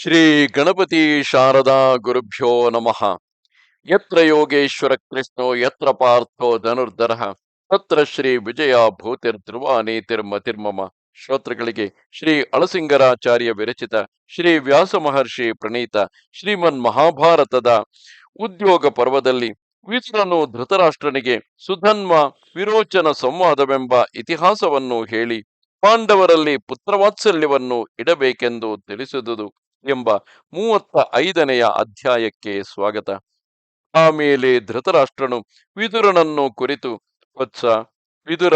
ಶ್ರೀ ಗಣಪತಿ ಶಾರದಾ ಗುರುಭ್ಯೋ ನಮಃ. ಯತ್ರ ಯೋಗೇಶ್ವರ ಕೃಷ್ಣೋ, ಯತ್ರ ಪಾರ್ಥೋ ಧನುರ್ಧರ, ತತ್ರ ಶ್ರೀ ವಿಜಯ ಭೂತಿರ್ ನೀತಿರ್ಮತಿರ್ಮಮ ಶ್ರೋತೃಗಳಿಗೆ ಶ್ರೀ ಅಳಸಿಂಗರಾಚಾರ್ಯ ವಿರಚಿತ, ಶ್ರೀ ವ್ಯಾಸ ಮಹರ್ಷಿ ಪ್ರಣೀತ, ಶ್ರೀಮನ್ ಮಹಾಭಾರತದ ಉದ್ಯೋಗ ಪರ್ವದಲ್ಲಿ ವಿದುರನು ಧೃತರಾಷ್ಟ್ರನಿಗೆ ಸುಧನ್ಮ ವಿರೋಚನ ಸಂವಾದವೆಂಬ ಇತಿಹಾಸವನ್ನು ಹೇಳಿ, ಪಾಂಡವರಲ್ಲಿ ಪುತ್ರವಾತ್ಸಲ್ಯವನ್ನು ಇಡಬೇಕೆಂದು ತಿಳಿಸಿದುದು. ಎಂಬ ಮೂವತ್ತ ಐದನೆಯ ಅಧ್ಯಾಯಕ್ಕೆ ಸ್ವಾಗತ. ಆಮೇಲೆ ಧೃತರಾಷ್ಟ್ರನು, ವಿದುರನನ್ನು ಕುರಿತು ವತ್ಸ ವಿದುರ,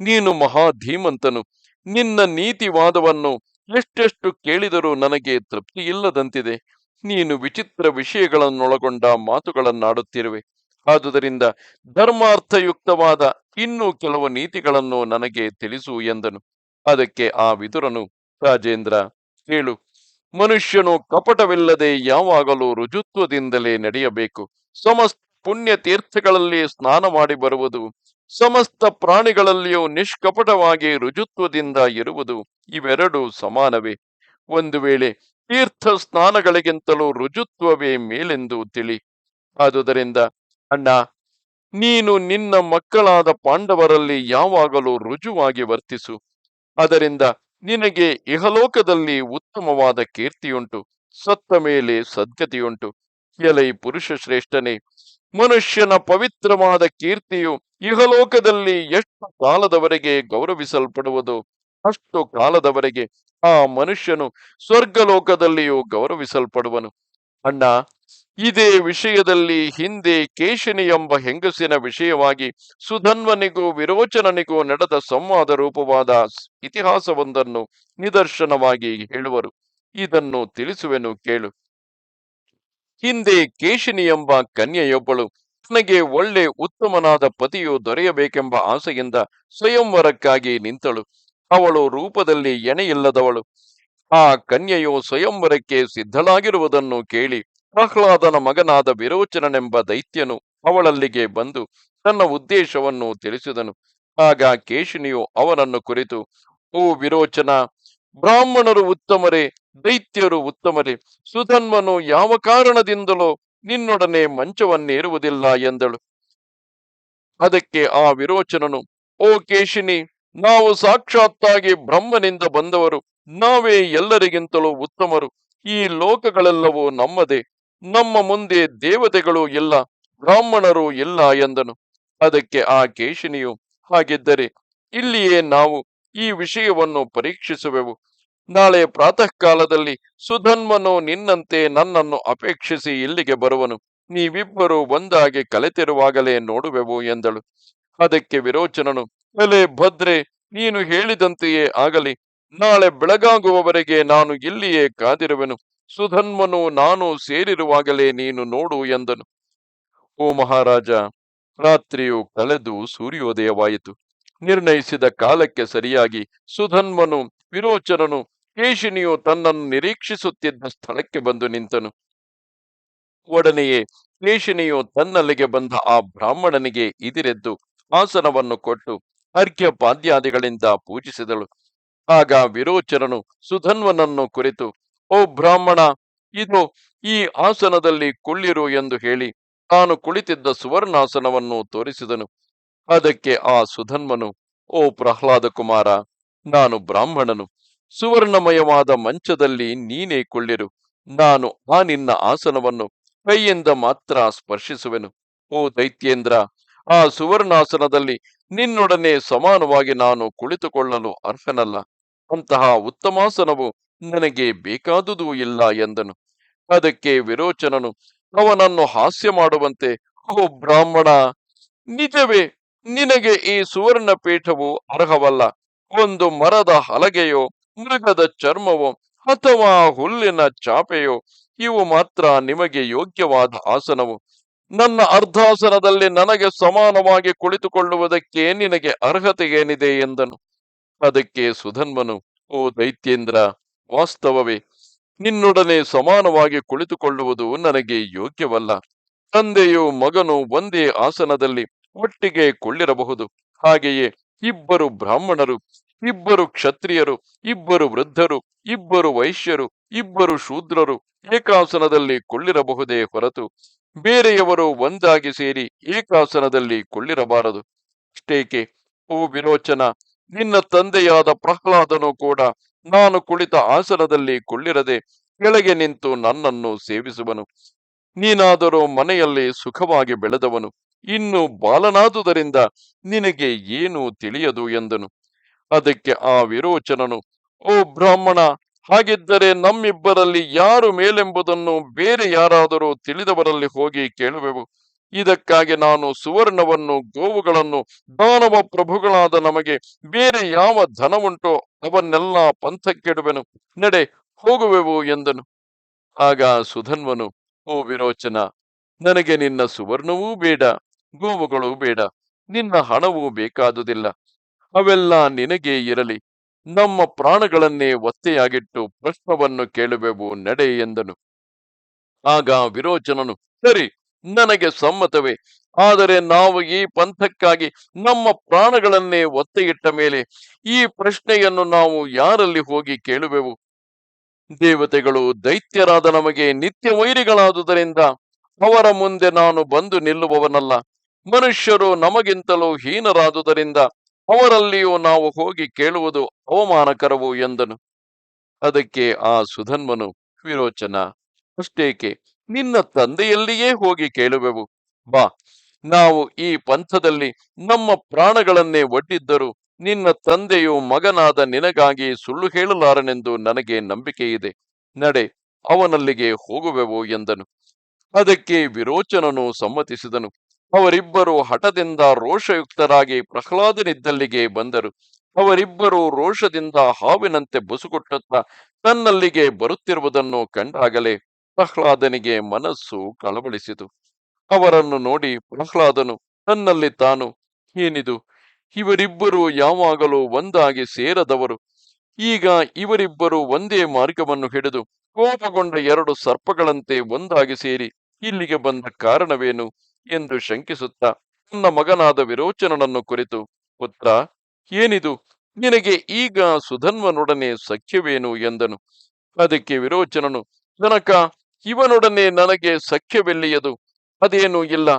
ನೀನು ಮಹಾ ಧೀಮಂತನು ನಿನ್ನ ನೀತಿವಾದವನ್ನು ಎಷ್ಟೆಷ್ಟು ಕೇಳಿದರೂ ನನಗೆ ತೃಪ್ತಿಯಿಲ್ಲದಂತಿದೆ. ನೀನು ವಿಚಿತ್ರ ವಿಷಯಗಳನ್ನೊಳಗೊಂಡ ಮಾತುಗಳನ್ನಾಡುತ್ತಿರುವೆ. ಆದುದರಿಂದ ಧರ್ಮಾರ್ಥಯುಕ್ತವಾದ ಇನ್ನೂ ಕೆಲವು ನೀತಿಗಳನ್ನು ನನಗೆ ತಿಳಿಸು ಎಂದನು. ಅದಕ್ಕೆ ಆ ವಿದುರನು, ರಾಜೇಂದ್ರ, ಕೇಳು. ಮನುಷ್ಯನು ಕಪಟವಿಲ್ಲದೆ ಯಾವಾಗಲೂ ರುಜುತ್ವದಿಂದಲೇ ನಡೆಯಬೇಕು. ಸಮಸ್ತ ಪುಣ್ಯ ತೀರ್ಥಗಳಲ್ಲಿ ಸ್ನಾನ ಮಾಡಿ ಬರುವುದು, ಸಮಸ್ತ ಪ್ರಾಣಿಗಳಲ್ಲಿಯೂ ನಿಷ್ಕಪಟವಾಗಿ ರುಜುತ್ವದಿಂದ ಇರುವುದು ಇವೆರಡೂ ಸಮಾನವೇ. ಒಂದು ವೇಳೆ ತೀರ್ಥ ಸ್ನಾನಗಳಿಗಿಂತಲೂ ರುಜುತ್ವವೇ ಮೇಲೆಂದು ತಿಳಿ. ಆದುದರಿಂದ, ಅಣ್ಣ, ನೀನು ನಿನ್ನ ಮಕ್ಕಳಾದ ಪಾಂಡವರಲ್ಲಿ ಯಾವಾಗಲೂ ರುಜುವಾಗಿ ವರ್ತಿಸು. ಅದರಿಂದ ನಿನಗೆ ಇಹಲೋಕದಲ್ಲಿ ಉತ್ತಮವಾದ ಕೀರ್ತಿಯುಂಟು, ಸತ್ತ ಮೇಲೆ ಸದ್ಗತಿಯುಂಟು ಎಲೈ ಪುರುಷ ಶ್ರೇಷ್ಠನೇ ಮನುಷ್ಯನ ಪವಿತ್ರವಾದ ಕೀರ್ತಿಯು ಇಹಲೋಕದಲ್ಲಿ ಎಷ್ಟು ಕಾಲದವರೆಗೆ ಗೌರವಿಸಲ್ಪಡುವುದು? ಅಷ್ಟು ಕಾಲದವರೆಗೆ ಆ ಮನುಷ್ಯನು ಸ್ವರ್ಗಲೋಕದಲ್ಲಿಯೂ ಗೌರವಿಸಲ್ಪಡುವನು. ಅಣ್ಣ ಇದೇ ವಿಷಯದಲ್ಲಿ ಹಿಂದೆ ಕೇಶಿನಿ ಎಂಬ ಹೆಂಗಸಿನ ವಿಷಯವಾಗಿ ಸುಧನ್ವನಿಗೂ ವಿರೋಚನನಿಗೂ ನಡೆದ ಸಂವಾದ ರೂಪವಾದ ಇತಿಹಾಸವೊಂದನ್ನು ನಿದರ್ಶನವಾಗಿ ಹೇಳುವರು. ಇದನ್ನು ತಿಳಿಸುವೆನು ಕೇಳು. ಹಿಂದೆ ಕೇಶಿನಿ ಎಂಬ ಕನ್ಯೆಯೊಬ್ಬಳು ತನಗೆ ಒಳ್ಳೆ ಉತ್ತಮನಾದ ಪತಿಯು ದೊರೆಯಬೇಕೆಂಬ ಆಸೆಯಿಂದ ಸ್ವಯಂವರಕ್ಕಾಗಿ ನಿಂತಳು. ಅವಳು ರೂಪದಲ್ಲಿ ಎಣೆಯಿಲ್ಲದವಳು. ಆ ಕನ್ಯೆಯು ಸ್ವಯಂವರಕ್ಕೆ ಸಿದ್ಧಳಾಗಿರುವುದನ್ನು ಕೇಳಿ ಪ್ರಹ್ಲಾದನ ಮಗನಾದ ವಿರೋಚನನೆಂಬ ದೈತ್ಯನು ಅವಳಲ್ಲಿಗೆ ಬಂದು ತನ್ನ ಉದ್ದೇಶವನ್ನು ತಿಳಿಸಿದನು. ಆಗ ಕೇಶಿನಿಯು ಅವನನ್ನು ಕುರಿತು, ಓ ವಿರೋಚನ, ಬ್ರಾಹ್ಮಣರು ಉತ್ತಮರೇ, ದೈತ್ಯರು ಉತ್ತಮರೇ, ಸುಧನ್ಮನು ಯಾವ ಕಾರಣದಿಂದಲೋ ನಿನ್ನೊಡನೆ ಮಂಚವನ್ನೇರುವುದಿಲ್ಲ ಎಂದಳು. ಅದಕ್ಕೆ ಆ ವಿರೋಚನನು, ಓ ಕೇಶಿನಿ, ನಾವು ಸಾಕ್ಷಾತ್ತಾಗಿ ಬ್ರಹ್ಮನಿಂದ ಬಂದವರು, ನಾವೇ ಎಲ್ಲರಿಗಿಂತಲೂ ಉತ್ತಮರು, ಈ ಲೋಕಗಳೆಲ್ಲವೂ ನಮ್ಮದೇ ನಮ್ಮ ಮುಂದೆ ದೇವತೆಗಳು ಇಲ್ಲ, ಬ್ರಾಹ್ಮಣರು ಇಲ್ಲ ಎಂದನು. ಅದಕ್ಕೆ ಆ ಕೇಶಿನಿಯು ಹಾಗಿದ್ದರೆ ಇಲ್ಲಿಯೇ ನಾವು ಈ ವಿಷಯವನ್ನು ಪರೀಕ್ಷಿಸುವೆವು. ನಾಳೆ ಪ್ರಾತಃ ಕಾಲದಲ್ಲಿ ಸುಧನ್ವನು ನಿನ್ನಂತೆ ನನ್ನನ್ನು ಅಪೇಕ್ಷಿಸಿ ಇಲ್ಲಿಗೆ ಬರುವನು. ನೀವಿಬ್ಬರು ಒಂದಾಗಿ ಕಲೆತಿರುವಾಗಲೇ ನೋಡುವೆವು ಎಂದಳು. ಅದಕ್ಕೆ ವಿರೋಚನನು, ಅಲೆ ಭದ್ರೆ, ನೀನು ಹೇಳಿದಂತೆಯೇ ಆಗಲಿ. ನಾಳೆ ಬೆಳಗಾಗುವವರೆಗೆ ನಾನು ಇಲ್ಲಿಯೇ ಕಾದಿರುವೆನು. ಸುಧನ್ವನು ನಾನು ಸೇರಿರುವಾಗಲೇ ನೀನು ನೋಡು ಎಂದನು. ಓ ಮಹಾರಾಜ, ರಾತ್ರಿಯು ಕಳೆದು ಸೂರ್ಯೋದಯವಾಯಿತು. ನಿರ್ಣಯಿಸಿದ ಕಾಲಕ್ಕೆ ಸರಿಯಾಗಿ ಸುಧನ್ಮನು, ವಿರೋಚನನು, ಕೇಶಿನಿಯು ತನ್ನನ್ನು ನಿರೀಕ್ಷಿಸುತ್ತಿದ್ದ ಸ್ಥಳಕ್ಕೆ ಬಂದು ನಿಂತನು. ಒಡನೆಯೇ, ಕೇಶಿನಿಯು ತನ್ನಲ್ಲಿಗೆ ಬಂದ ಆ ಬ್ರಾಹ್ಮಣನಿಗೆ ಇದಿರೆದ್ದು ಆಸನವನ್ನು ಕೊಟ್ಟು ಅರ್ಘ್ಯ ಪಾದ್ಯಾದಿಗಳಿಂದ ಪೂಜಿಸಿದಳು. ಆಗ ವಿರೋಚನನು ಸುಧನ್ವನನ್ನು ಕುರಿತು ಓ ಬ್ರಾಹ್ಮಣ, ಇದು ಈ ಆಸನದಲ್ಲಿ ಕುಳ್ಳಿರು ಎಂದು ಹೇಳಿ ತಾನು ಕುಳಿತಿದ್ದ ಸುವರ್ಣಾಸನವನ್ನು ತೋರಿಸಿದನು. ಅದಕ್ಕೆ ಆ ಸುಧನ್ಮನು, ಓ ಪ್ರಹ್ಲಾದ ಕುಮಾರ, ನಾನು ಬ್ರಾಹ್ಮಣನು. ಸುವರ್ಣಮಯವಾದ ಮಂಚದಲ್ಲಿ ನೀನೇ ಕುಳ್ಳಿರು. ನಾನು ಆ ನಿನ್ನ ಆಸನವನ್ನು ಕೈಯಿಂದ ಮಾತ್ರ ಸ್ಪರ್ಶಿಸುವೆನು. ಓ ದೈತ್ಯೇಂದ್ರ, ಆ ಸುವರ್ಣಾಸನದಲ್ಲಿ ನಿನ್ನೊಡನೆ ಸಮಾನವಾಗಿ ನಾನು ಕುಳಿತುಕೊಳ್ಳಲು ಅರ್ಹನಲ್ಲ. ಅಂತಹ ಉತ್ತಮಾಸನವು ನನಗೆ ಬೇಕಾದುದು ಇಲ್ಲ ಎಂದನು. ಅದಕ್ಕೆ ವಿರೋಚನನು, ಅವನನ್ನು ಹಾಸ್ಯ ಮಾಡುವಂತೆ, ಓ ಬ್ರಾಹ್ಮಣ, ನಿಜವೇ ನಿನಗೆ ಈ ಸುವರ್ಣ ಪೀಠವು ಅರ್ಹವಲ್ಲ. ಒಂದು ಮರದ ಹಲಗೆಯೋ, ಮೃಗದ ಚರ್ಮವೋ, ಅಥವಾ ಹುಲ್ಲಿನ ಚಾಪೆಯೋ, ಇವು ಮಾತ್ರ ನಿಮಗೆ ಯೋಗ್ಯವಾದ ಆಸನವು. ನನ್ನ ಅರ್ಧಾಸನದಲ್ಲಿ ನನಗೆ ಸಮಾನವಾಗಿ ಕುಳಿತುಕೊಳ್ಳುವುದಕ್ಕೆ ನಿನಗೆ ಅರ್ಹತೆ ಏನಿದೆ ಎಂದನು. ಅದಕ್ಕೆ ಸುಧನ್ವನು ಓ ದೈತ್ಯೇಂದ್ರ ವಾಸ್ತವವೇ, ನಿನ್ನೊಡನೆ ಸಮಾನವಾಗಿ ಕುಳಿತುಕೊಳ್ಳುವುದು ನನಗೆ ಯೋಗ್ಯವಲ್ಲ. ತಂದೆಯು ಮಗನು ಒಂದೇ ಆಸನದಲ್ಲಿ ಒಟ್ಟಿಗೆ ಕುಳ್ಳಿರಬಹುದು. ಹಾಗೆಯೇ ಇಬ್ಬರು ಬ್ರಾಹ್ಮಣರು, ಇಬ್ಬರು ಕ್ಷತ್ರಿಯರು, ಇಬ್ಬರು ವೃದ್ಧರು, ಇಬ್ಬರು ವೈಶ್ಯರು, ಇಬ್ಬರು ಶೂದ್ರರು ಏಕಾಸನದಲ್ಲಿ ಕೊಳ್ಳಿರಬಹುದೇ ಹೊರತು ಬೇರೆಯವರು ಒಂದಾಗಿ ಸೇರಿ ಏಕಾಸನದಲ್ಲಿ ಕೊಳ್ಳಿರಬಾರದು. ಅಷ್ಟೇಕೆ, ಓ ವಿರೋಚನ ನಿನ್ನ ತಂದೆಯಾದ ಪ್ರಹ್ಲಾದನು ಕೂಡ ನಾನು ಕುಳಿತ ಆಸನದಲ್ಲಿ ಕುಳ್ಳಿರದೆ ಕೆಳಗೆ ನಿಂತು ನನ್ನನ್ನು ಸೇವಿಸುವನು. ನೀನಾದರೂ ಮನೆಯಲ್ಲಿ ಸುಖವಾಗಿ ಬೆಳೆದವನು. ಇನ್ನು ಬಾಲನಾದುದರಿಂದ ನಿನಗೆ ಏನು ತಿಳಿಯದು ಎಂದನು. ಅದಕ್ಕೆ ಆ ವಿರೋಚನನು, ಓ ಬ್ರಾಹ್ಮಣ, ಹಾಗಿದ್ದರೆ ನಮ್ಮಿಬ್ಬರಲ್ಲಿ ಯಾರು ಮೇಲೆಂಬುದನ್ನು ಬೇರೆ ಯಾರಾದರೂ ತಿಳಿದವರಲ್ಲಿ ಹೋಗಿ ಕೇಳುವೆವು. ಇದಕ್ಕಾಗಿ ನಾನು ಸುವರ್ಣವನ್ನು, ಗೋವುಗಳನ್ನು, ದಾನವ ಪ್ರಭುಗಳಾದ ನಮಗೆ ಬೇರೆ ಯಾವ ಧನವುಂಟೋ ಅವನ್ನೆಲ್ಲ ಪಂಥಕ್ಕಿಡುವೆನು. ನಡೆ, ಹೋಗುವೆವು ಎಂದನು. ಆಗ ಸುಧನ್ವನು, ಓ ವಿರೋಚನ, ನನಗೆ ನಿನ್ನ ಸುವರ್ಣವೂ ಬೇಡ, ಗೋವುಗಳು ಬೇಡ, ನಿನ್ನ ಹಣವೂ ಬೇಕಾದುದಿಲ್ಲ. ಅವೆಲ್ಲ ನಿನಗೇ ಇರಲಿ. ನಮ್ಮ ಪ್ರಾಣಗಳನ್ನೇ ಒತ್ತೆಯಾಗಿಟ್ಟು ಪ್ರಶ್ನವನ್ನು ಕೇಳುವೆವು, ನಡೆ ಎಂದನು. ಆಗ ವಿರೋಚನನು, ಸರಿ ನನಗೆ ಸಮ್ಮತವೇ. ಆದರೆ ನಾವು ಈ ಪಂಥಕ್ಕಾಗಿ ನಮ್ಮ ಪ್ರಾಣಗಳನ್ನೇ ಒತ್ತೆಯಿಟ್ಟ ಮೇಲೆ ಈ ಪ್ರಶ್ನೆಯನ್ನು ನಾವು ಯಾರಲ್ಲಿ ಹೋಗಿ ಕೇಳುವೆವು? ದೇವತೆಗಳು ದೈತ್ಯರಾದ ನಮಗೆ ನಿತ್ಯ ವೈರಿಗಳಾದುದರಿಂದ ಅವರ ಮುಂದೆ ನಾನು ಬಂದು ನಿಲ್ಲುವವನಲ್ಲ. ಮನುಷ್ಯರು ನಮಗಿಂತಲೂ ಹೀನರಾದುದರಿಂದ ಅವರಲ್ಲಿಯೂ ನಾವು ಹೋಗಿ ಕೇಳುವುದು ಅವಮಾನಕರವು ಎಂದನು. ಅದಕ್ಕೆ ಆ ಸುಧನ್ಮನು ವಿರೋಚನ. ಅಷ್ಟೇಕೆ? ನಿನ್ನ ತಂದೆಯಲ್ಲಿಯೇ ಹೋಗಿ ಕೇಳುವೆವು. ಬಾ, ನಾವು ಈ ಪಂಥದಲ್ಲಿ ನಮ್ಮ ಪ್ರಾಣಗಳನ್ನೇ ಒಡ್ಡಿದ್ದರೂ ನಿನ್ನ ತಂದೆಯು ಮಗನಾದ ನಿನಗಾಗಿ ಸುಳ್ಳು ಹೇಳಲಾರನೆಂದು ನನಗೆ ನಂಬಿಕೆ ಇದೆ ನಡೆ, ಅವನಲ್ಲಿಗೆ ಹೋಗುವೆವು ಎಂದನು. ಅದಕ್ಕೆ ವಿರೋಚನನು ಸಮ್ಮತಿಸಿದನು. ಅವರಿಬ್ಬರು ಹಠದಿಂದ ರೋಷಯುಕ್ತರಾಗಿ ಪ್ರಹ್ಲಾದನಿದ್ದಲ್ಲಿಗೆ ಬಂದರು. ಅವರಿಬ್ಬರು ರೋಷದಿಂದ ಹಾವಿನಂತೆ ಬುಸುಗುಟ್ಟುತ್ತಾ ತನ್ನಲ್ಲಿಗೆ ಬರುತ್ತಿರುವುದನ್ನು ಕಂಡಾಗಲೇ ಪ್ರಹ್ಲಾದನಿಗೆ ಮನಸ್ಸು ಕಳವಳಿಸಿತು. ಅವರನ್ನು ನೋಡಿ ಪ್ರಹ್ಲಾದನು ತನ್ನಲ್ಲಿ ತಾನು, ಏನಿದು? ಇವರಿಬ್ಬರು ಯಾವಾಗಲೂ ಒಂದಾಗಿ ಸೇರದವರು. ಈಗ ಇವರಿಬ್ಬರು ಒಂದೇ ಮಾರ್ಗವನ್ನು ಹಿಡಿದು ಕೋಪಗೊಂಡ ಎರಡು ಸರ್ಪಗಳಂತೆ ಒಂದಾಗಿ ಸೇರಿ ಇಲ್ಲಿಗೆ ಬಂದ ಕಾರಣವೇನು? ಎಂದು ಶಂಕಿಸುತ್ತಾ ತನ್ನ ಮಗನಾದ ವಿರೋಚನನನ್ನು ಕುರಿತು, ಪುತ್ರ, ಏನಿದು? ನಿನಗೆ ಈಗ ಸುಧನ್ವನೊಡನೆ ಸಖ್ಯವೇನು? ಎಂದನು. ಅದಕ್ಕೆ ವಿರೋಚನನು ಜನಕ ಇವನೊಡನೆ ನನಗೆ ಸಖ್ಯವೆಲ್ಲಿಯದು? ಅದೇನೂ ಇಲ್ಲ.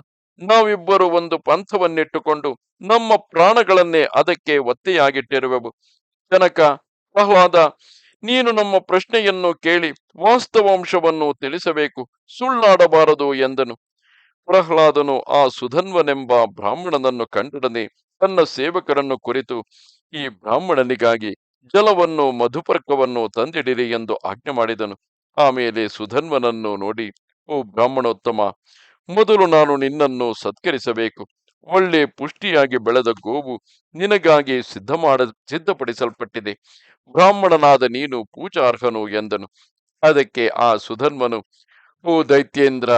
ನಾವಿಬ್ಬರು ಒಂದು ಪಂಥವನ್ನಿಟ್ಟುಕೊಂಡು ನಮ್ಮ ಪ್ರಾಣಗಳನ್ನೇ ಅದಕ್ಕೆ ಒತ್ತೆಯಾಗಿಟ್ಟಿರುವೆವು. ಜನಕ ಬಹುವಾದ ನೀನು ನಮ್ಮ ಪ್ರಶ್ನೆಯನ್ನು ಕೇಳಿ ವಾಸ್ತವಾಂಶವನ್ನು ತಿಳಿಸಬೇಕು. ಸುಳ್ಳಾಡಬಾರದು ಎಂದನು. ಪ್ರಹ್ಲಾದನು ಆ ಸುಧನ್ವನೆಂಬ ಬ್ರಾಹ್ಮಣನನ್ನು ಕಂಡೊಡನೆ ತನ್ನ ಸೇವಕರನ್ನು ಕುರಿತು, ಈ ಬ್ರಾಹ್ಮಣನಿಗಾಗಿ ಜಲವನ್ನು, ಮಧುಪರ್ಕವನ್ನು ತಂದಿಡಿರಿ ಎಂದು ಆಜ್ಞೆ ಮಾಡಿದನು. ಆಮೇಲೆ ಸುಧನ್ವನನ್ನು ನೋಡಿ, ಓ ಬ್ರಾಹ್ಮಣೋತ್ತಮ, ಮೊದಲು ನಾನು ನಿನ್ನನ್ನು ಸತ್ಕರಿಸಬೇಕು. ಒಳ್ಳೆ ಪುಷ್ಟಿಯಾಗಿ ಬೆಳೆದ ಗೋವು ನಿನಗಾಗಿ ಸಿದ್ಧ ಮಾಡ ಸಿದ್ಧಪಡಿಸಲ್ಪಟ್ಟಿದೆ. ಬ್ರಾಹ್ಮಣನಾದ ನೀನು ಪೂಜಾರ್ಹನು ಎಂದನು. ಅದಕ್ಕೆ ಆ ಸುಧನ್ವನು, ಓ ದೈತ್ಯೇಂದ್ರ,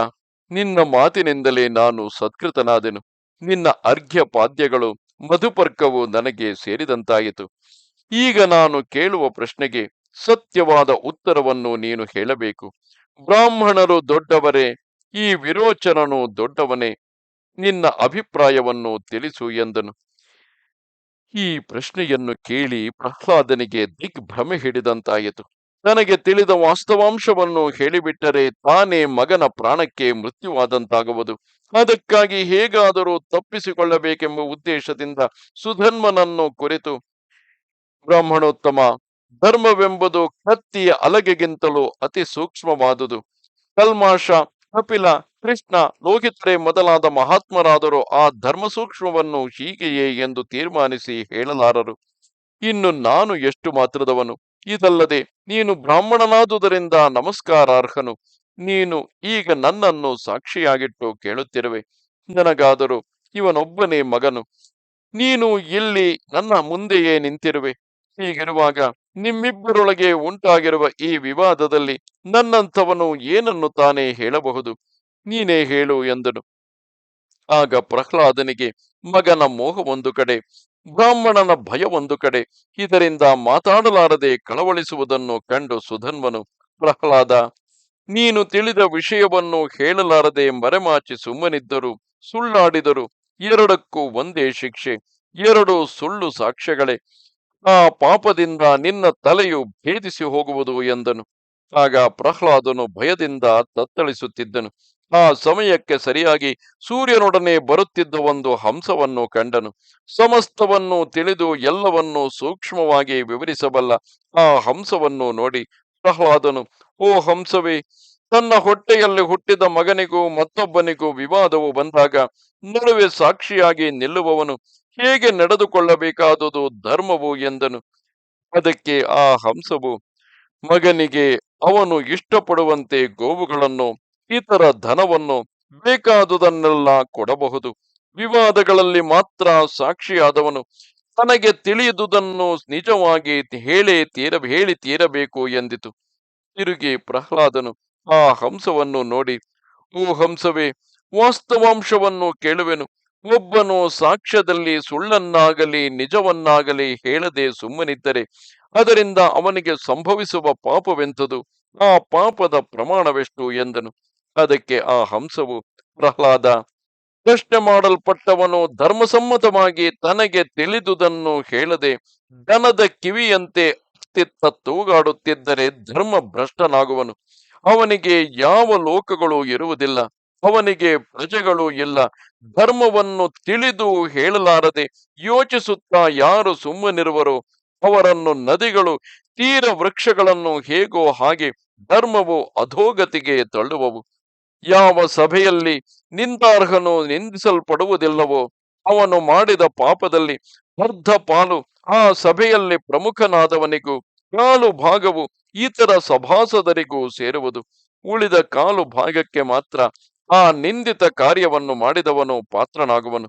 ನಿನ್ನ ಮಾತಿನಿಂದಲೇ ನಾನು ಸತ್ಕೃತನಾದೆನು. ನಿನ್ನ ಅರ್ಘ್ಯ ಪಾದ್ಯಗಳು ಮಧುಪರ್ಕವು ನನಗೆ ಸೇರಿದಂತಾಯಿತು. ಈಗ ನಾನು ಕೇಳುವ ಪ್ರಶ್ನೆಗೆ ಸತ್ಯವಾದ ಉತ್ತರವನ್ನು ನೀನು ಹೇಳಬೇಕು. ಬ್ರಾಹ್ಮಣರು ದೊಡ್ಡವರೇ, ಈ ವಿರೋಚನನು ದೊಡ್ಡವನೇ, ನಿನ್ನ ಅಭಿಪ್ರಾಯವನ್ನು ತಿಳಿಸು ಎಂದನು. ಈ ಪ್ರಶ್ನೆಯನ್ನು ಕೇಳಿ ಪ್ರಹ್ಲಾದನಿಗೆ ದಿಗ್ಭ್ರಮೆ ಹಿಡಿದಂತಾಯಿತು. ತನಗೆ ತಿಳಿದ ವಾಸ್ತವಾಂಶವನ್ನು ಹೇಳಿಬಿಟ್ಟರೆ ತಾನೇ ಮಗನ ಪ್ರಾಣಕ್ಕೆ ಮೃತ್ಯುವಾದಂತಾಗುವುದು. ಅದಕ್ಕಾಗಿ ಹೇಗಾದರೂ ತಪ್ಪಿಸಿಕೊಳ್ಳಬೇಕೆಂಬ ಉದ್ದೇಶದಿಂದ ಸುಧನ್ಮನನ್ನು ಕುರಿತು. ಬ್ರಾಹ್ಮಣೋತ್ತಮ ಧರ್ಮವೆಂಬುದು ಕತ್ತಿಯ ಅಲಗೆಗಿಂತಲೂ ಅತಿ ಸೂಕ್ಷ್ಮವಾದುದು. ಕಲ್ಮಾಷ ಕಪಿಲ, ಕೃಷ್ಣ, ಲೋಹಿತ್ರೆ ಮೊದಲಾದ ಮಹಾತ್ಮರಾದರೂ ಆ ಧರ್ಮ ಸೂಕ್ಷ್ಮವನ್ನು ಹೀಗೆಯೇ ಎಂದು ತೀರ್ಮಾನಿಸಿ ಹೇಳಲಾರರು. ಇನ್ನು ನಾನು ಎಷ್ಟು ಮಾತ್ರದವನು? ಇದಲ್ಲದೆ ನೀನು ಬ್ರಾಹ್ಮಣನಾದುದರಿಂದ ನಮಸ್ಕಾರಾರ್ಹನು. ನೀನು ಈಗ ನನ್ನನ್ನು ಸಾಕ್ಷಿಯಾಗಿಟ್ಟು ಕೇಳುತ್ತಿರುವೆ. ನನಗಾದರೂ ಇವನೊಬ್ಬನೇ ಮಗನು. ನೀನು ಇಲ್ಲಿ ನನ್ನ ಮುಂದೆಯೇ ನಿಂತಿರುವೆ. ಹೀಗಿರುವಾಗ ನಿಮ್ಮಿಬ್ಬರೊಳಗೆ ಉಂಟಾಗಿರುವ ಈ ವಿವಾದದಲ್ಲಿ ನನ್ನಂಥವನು ಏನನ್ನು ತಾನೇ ಹೇಳಬಹುದು? ನೀನೇ ಹೇಳು ಎಂದನು. ಆಗ ಪ್ರಹ್ಲಾದನಿಗೆ, ಮಗನ ಮೋಹ ಒಂದು ಕಡೆ, ಬ್ರಾಹ್ಮಣನ ಭಯ ಒಂದು ಕಡೆ, ಇದರಿಂದ ಮಾತಾಡಲಾರದೆ ಕಳವಳಿಸುವುದನ್ನು ಕಂಡು ಸುಧನ್ವನು, ಪ್ರಹ್ಲಾದ, ನೀನು ತಿಳಿದ ವಿಷಯವನ್ನು ಹೇಳಲಾರದೆ ಮರೆಮಾಚಿ ಸುಮ್ಮನಿದ್ದರು, ಸುಳ್ಳಾಡಿದರು, ಎರಡಕ್ಕೂ ಒಂದೇ ಶಿಕ್ಷೆ, ಎರಡು ಸುಳ್ಳು ಸಾಕ್ಷ್ಯಗಳೇ. ಆ ಪಾಪದಿಂದ ನಿನ್ನ ತಲೆಯು ಭೇದಿಸಿ ಹೋಗುವುದು ಎಂದನು. ಆಗ ಪ್ರಹ್ಲಾದನು ಭಯದಿಂದ ತತ್ತಳಿಸುತ್ತಿದ್ದನು. ಆ ಸಮಯಕ್ಕೆ ಸರಿಯಾಗಿ ಸೂರ್ಯನೊಡನೆ ಬರುತ್ತಿದ್ದ ಒಂದು ಹಂಸವನ್ನು ಕಂಡನು. ಸಮಸ್ತವನ್ನು ತಿಳಿದು ಎಲ್ಲವನ್ನು ಸೂಕ್ಷ್ಮವಾಗಿ ವಿವರಿಸಬಲ್ಲ ಆ ಹಂಸವನ್ನು ನೋಡಿ ಪ್ರಹ್ಲಾದನು, ಓ ಹಂಸವೇ ತನ್ನ ಹೊಟ್ಟೆಯಲ್ಲಿ ಹುಟ್ಟಿದ ಮಗನಿಗೂ ಮತ್ತೊಬ್ಬನಿಗೂ ವಿವಾದವು ಬಂದಾಗ ನಡುವೆ ಸಾಕ್ಷಿಯಾಗಿ ನಿಲ್ಲುವವನು ಹೇಗೆ ನಡೆದುಕೊಳ್ಳಬೇಕಾದುದು ಧರ್ಮವು ಎಂದನು. ಅದಕ್ಕೆ ಆ ಹಂಸವು, ಮಗನಿಗೆ ಅವನು ಇಷ್ಟಪಡುವಂತೆ ಗೋವುಗಳನ್ನು, ಇತರ ಧನವನ್ನು ಬೇಕಾದುದನ್ನೆಲ್ಲ ಕೊಡಬಹುದು. ವಿವಾದಗಳಲ್ಲಿ ಮಾತ್ರ ಸಾಕ್ಷಿಯಾದವನು ತನಗೆ ತಿಳಿಯದುದನ್ನು ನಿಜವಾಗಿ ಹೇಳೇ ತೀರ, ಹೇಳಿ ತೀರಬೇಕು ಎಂದಿತು. ತಿರುಗಿ ಪ್ರಹ್ಲಾದನು ಆ ಹಂಸವನ್ನು ನೋಡಿ, ಓ ಹಂಸವೇ, ವಾಸ್ತವಾಂಶವನ್ನು ಕೇಳುವೆನು. ಒಬ್ಬನು ಸಾಕ್ಷ್ಯದಲ್ಲಿ ಸುಳ್ಳನ್ನಾಗಲಿ, ನಿಜವನ್ನಾಗಲಿ ಹೇಳದೆ ಸುಮ್ಮನಿದ್ದರೆ ಅದರಿಂದ ಅವನಿಗೆ ಸಂಭವಿಸುವ ಪಾಪವೆಂಥದು? ಆ ಪಾಪದ ಪ್ರಮಾಣವೆಷ್ಟು ಎಂದನು. ಅದಕ್ಕೆ ಆ ಹಂಸವು, ಪ್ರಹ್ಲಾದ, ಪ್ರಶ್ನೆ ಮಾಡಲ್ಪಟ್ಟವನು ಧರ್ಮಸಮ್ಮತವಾಗಿ ತನಗೆ ತಿಳಿದುದನ್ನು ಹೇಳದೆ ದನದ ಕಿವಿಯಂತೆ ಅಸ್ತಿತ್ವ ತೂಗಾಡುತ್ತಿದ್ದರೆ ಧರ್ಮ ಭ್ರಷ್ಟನಾಗುವನು ಅವನಿಗೆ ಯಾವ ಲೋಕಗಳು ಇರುವುದಿಲ್ಲ, ಅವನಿಗೆ ಪ್ರಜೆಗಳು ಇಲ್ಲ. ಧರ್ಮವನ್ನು ತಿಳಿದು ಹೇಳಲಾರದೆ ಯೋಚಿಸುತ್ತಾ ಯಾರು ಸುಮ್ಮನಿರುವರು? ಅವರನ್ನು ನದಿಗಳು, ತೀರ ವೃಕ್ಷಗಳನ್ನು ಹೇಗೋ ಹಾಗೆ ಧರ್ಮವು ಅಧೋಗತಿಗೆ ತಳ್ಳುವವು. ಯಾವ ಸಭೆಯಲ್ಲಿ ನಿಂದಾರ್ಹನು ನಿಂದಿಸಲ್ಪಡುವುದಿಲ್ಲವೋ, ಅವನು ಮಾಡಿದ ಪಾಪದಲ್ಲಿ ಅರ್ಧ ಪಾಲು ಆ ಸಭೆಯಲ್ಲಿ ಪ್ರಮುಖನಾದವನಿಗೂ, ಕಾಲು ಭಾಗವು ಇತರ ಸಭಾಸದರಿಗೂ ಸೇರುವುದು. ಉಳಿದ ಕಾಲು ಭಾಗಕ್ಕೆ ಮಾತ್ರ ಆ ನಿಂದಿತ ಕಾರ್ಯವನ್ನು ಮಾಡಿದವನು ಪಾತ್ರನಾಗುವನು.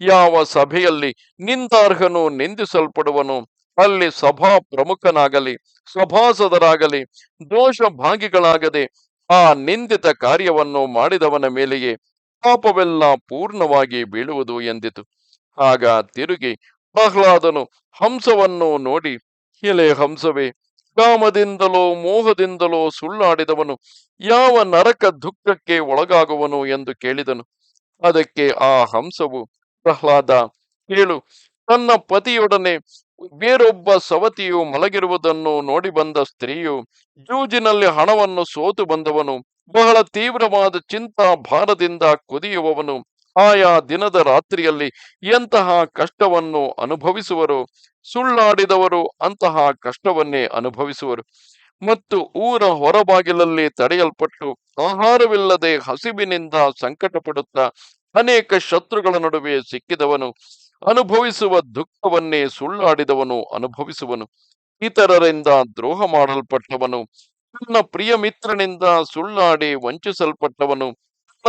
ಯಾವ ಸಭೆಯಲ್ಲಿ ನಿಂದಾರ್ಹನು ನಿಂದಿಸಲ್ಪಡುವನು, ಅಲ್ಲಿ ಸಭಾ ಪ್ರಮುಖನಾಗಲಿ, ಸಭಾಸದರಾಗಲಿ ದೋಷ ಭಾಗಿಗಳಾಗದೆ ಆ ನಿಂದಿತ ಕಾರ್ಯವನ್ನು ಮಾಡಿದವನ ಮೇಲೆಯೇ ಪಾಪವೆಲ್ಲ ಪೂರ್ಣವಾಗಿ ಬೀಳುವುದು ಎಂದಿತು. ಆಗ ತಿರುಗಿ ಪ್ರಹ್ಲಾದನು ಹಂಸವನ್ನು ನೋಡಿ, ಎಲೆ ಹಂಸವೇ ಕಾಮದಿಂದಲೋ ಮೋಹದಿಂದಲೋ ಸುಳ್ಳಾಡಿದವನು, ಯಾವ ನರಕ ದುಃಖಕ್ಕೆ ಒಳಗಾಗುವನು ಎಂದು ಕೇಳಿದನು. ಅದಕ್ಕೆ ಆ ಹಂಸವು, ಪ್ರಹ್ಲಾದ, ಕೇಳು, ತನ್ನ ಪತಿಯೊಡನೆ ಬೇರೊಬ್ಬ ಸವತಿಯು ಮಲಗಿರುವುದನ್ನು ನೋಡಿ ಬಂದ ಸ್ತ್ರೀಯು ಜೂಜಿನಲ್ಲಿ ಹಣವನ್ನು ಸೋತು ಬಂದವನು, ಬಹಳ ತೀವ್ರವಾದ ಚಿಂತಾ ಭಾರದಿಂದ ಕುದಿಯುವವನು. ಆಯಾ ದಿನದ ರಾತ್ರಿಯಲ್ಲಿ ಎಂತಹ ಕಷ್ಟವನ್ನು ಅನುಭವಿಸುವರು, ಸುಳ್ಳಾಡಿದವರು ಅಂತಹ ಕಷ್ಟವನ್ನೇ ಅನುಭವಿಸುವರು. ಮತ್ತು ಊರ ಹೊರಬಾಗಿಲಲ್ಲಿ ತಡೆಯಲ್ಪಟ್ಟು ಆಹಾರವಿಲ್ಲದೆ ಹಸಿವಿನಿಂದ ಸಂಕಟ ಅನೇಕ ಶತ್ರುಗಳ ನಡುವೆ ಸಿಕ್ಕಿದವನು, ಅನುಭವಿಸುವ ದುಃಖವನ್ನೇ ಸುಳ್ಳಾಡಿದವನು ಅನುಭವಿಸುವನು. ಇತರರಿಂದ ದ್ರೋಹ ಮಾಡಲ್ಪಟ್ಟವನು, ತನ್ನ ಪ್ರಿಯ ಮಿತ್ರನಿಂದ ಸುಳ್ಳಾಡಿ ವಂಚಿಸಲ್ಪಟ್ಟವನು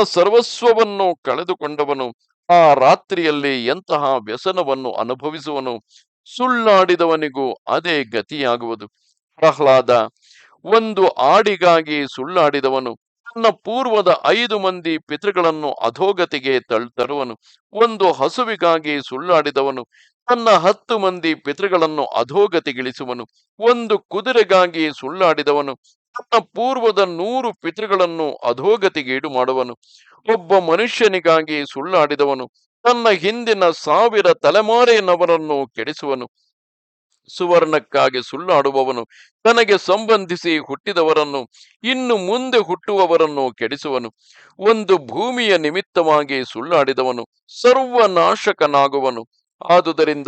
ಸರ್ವಸ್ವವನ್ನು ಕಳೆದುಕೊಂಡವನು, ಆ ರಾತ್ರಿಯಲ್ಲಿ ಎಂತಹ ವ್ಯಸನವನ್ನು ಅನುಭವಿಸುವನು, ಸುಳ್ಳಾಡಿದವನಿಗೂ ಅದೇ ಗತಿಯಾಗುವುದು. ಪ್ರಹ್ಲಾದ ಒಂದು ಆಡಿಗಾಗಿ ಸುಳ್ಳಾಡಿದವನು, ತನ್ನ ಪೂರ್ವದ ಐದು ಮಂದಿ ಪಿತೃಗಳನ್ನು ಅಧೋಗತಿಗೆ ತರುವನು ಒಂದು ಹಸುವಿಗಾಗಿ ಸುಳ್ಳಾಡಿದವನು, ತನ್ನ ಹತ್ತು ಮಂದಿ ಪಿತೃಗಳನ್ನು ಅಧೋಗತಿಗಿಳಿಸುವನು, ಒಂದು ಕುದುರೆಗಾಗಿ ಸುಳ್ಳಾಡಿದವನು ತನ್ನ ಪೂರ್ವದ ನೂರು ಪಿತೃಗಳನ್ನು ಅಧೋಗತಿಗೀಡು ಮಾಡುವನು ಒಬ್ಬ ಮನುಷ್ಯನಿಗಾಗಿ ಸುಳ್ಳಾಡಿದವನು. ತನ್ನ ಹಿಂದಿನ ಸಾವಿರ ತಲೆಮಾರಿನವರನ್ನು ಕೆಡಿಸುವನು. ಸುವರ್ಣಕ್ಕಾಗಿ ಸುಳ್ಳಾಡುವವನು. ತನಗೆ ಸಂಬಂಧಿಸಿ ಹುಟ್ಟಿದವರನ್ನು, ಇನ್ನು ಮುಂದೆ ಹುಟ್ಟುವವರನ್ನು ಕೆಡಿಸುವನು. ಒಂದು ಭೂಮಿಯ ನಿಮಿತ್ತವಾಗಿ ಸುಳ್ಳಾಡಿದವನು. ಸರ್ವನಾಶಕನಾಗುವನು. ಆದುದರಿಂದ